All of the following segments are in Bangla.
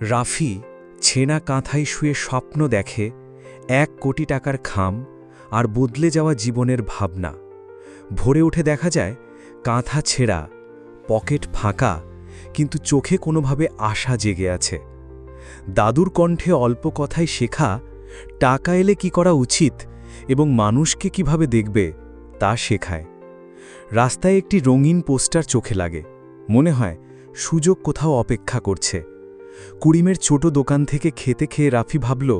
রাফি ছেনা কাঁথায় শুয়ে স্বপ্ন দেখে এক কোটি টাকার খাম আর বদলে যাওয়া জীবনের ভাবনা। ভোরে উঠে দেখা যায়, কাঁথা ছেঁড়া, পকেট ফাঁকা, কিন্তু চোখে কোনোভাবে আশা জেগে আছে। দাদুর কণ্ঠে অল্প কথায় শেখা, টাকা এলে কি করা উচিত এবং মানুষকে কীভাবে দেখবে তা শেখায়। রাস্তায় একটি রঙিন পোস্টার চোখে লাগে। মনে হয়, সুযোগ কোথাও অপেক্ষা করছে। কুড়িমের ছোট দোকান থেকে খেতে খেয়ে রাফি ভাবল,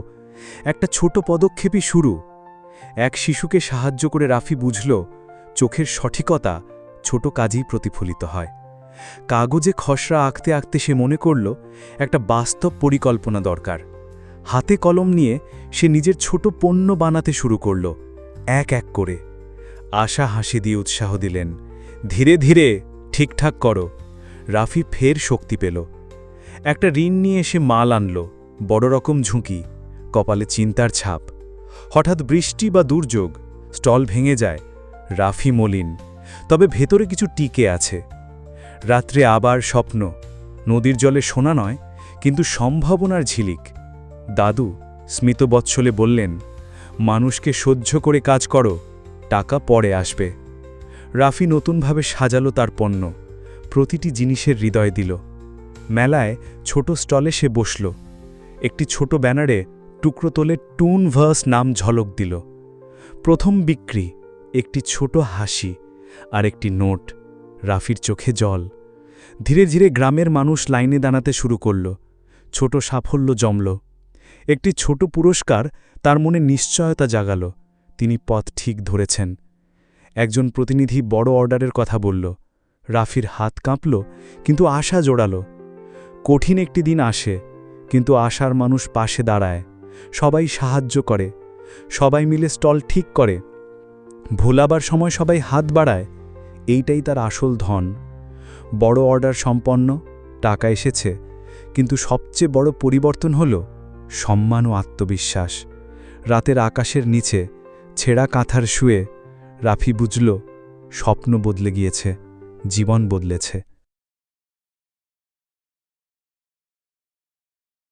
একটা ছোট পদক্ষেপই শুরু। এক শিশুকে সাহায্য করে রাফি বুঝল, চোখের সঠিকতা ছোট কাজেই প্রতিফলিত হয়। কাগজে খসড়া আঁকতে আঁকতে সে মনে করল, একটা বাস্তব পরিকল্পনা দরকার। হাতে কলম নিয়ে সে নিজের ছোট পণ্য বানাতে শুরু করল, এক এক করে। আশা হাসি দিয়ে উৎসাহ দিলেন, ধীরে ধীরে ঠিকঠাক করো। রাফি ফের শক্তি পেল। একটা ঋণ নিয়ে এসে মাল আনল, বড় রকম ঝুঁকি, কপালে চিন্তার ছাপ। হঠাৎ বৃষ্টি বা দুর্যোগ, স্টল ভেঙে যায়, রাফি মলিন, তবে ভেতরে কিছু টিকে আছে। রাত্রে আবার স্বপ্ন, নদীর জলে শোনা নয়, কিন্তু সম্ভাবনার ঝিলিক। দাদু স্মিতবৎসলে বললেন, মানুষকে সহ্য করে কাজ করো, টাকা পরে আসবে। রাফি নতুনভাবে সাজালো তার পণ্য, প্রতিটি জিনিসের হৃদয় দিল। মেলায় ছোট স্টলে সে বসল। একটি ছোট ব্যানারে টুকরো তোলে টুন ভার্স নাম ঝলক দিল। প্রথম বিক্রি, একটি ছোট হাসি আর একটি নোট, রাফির চোখে জল। ধীরে ধীরে গ্রামের মানুষ লাইনে দাঁড়াতে শুরু করল। ছোট সাফল্য জমল। একটি ছোট পুরস্কার তার মনে নিশ্চয়তা জাগাল। তিনি পথ ঠিক ধরেছেন। একজন প্রতিনিধি বড় অর্ডারের কথা বলল। রাফির হাত কাঁপল, কিন্তু আশা জোড়াল। কঠিন একটি দিন আসে, কিন্তু আশার মানুষ পাশে দাঁড়ায়, সবাই সাহায্য করে, সবাই মিলে স্টল ঠিক করে, ভোলাবার সময় সবাই হাত বাড়ায়, এইটাই তার আসল ধন। বড় অর্ডার সম্পন্ন, টাকা এসেছে, কিন্তু সবচেয়ে বড় পরিবর্তন হল সম্মান ও আত্মবিশ্বাস। রাতের আকাশের নিচে, ছেঁড়া কাঁথার শুয়ে, রাফি বুঝল, স্বপ্ন বদলে গিয়েছে, জীবন বদলেছে।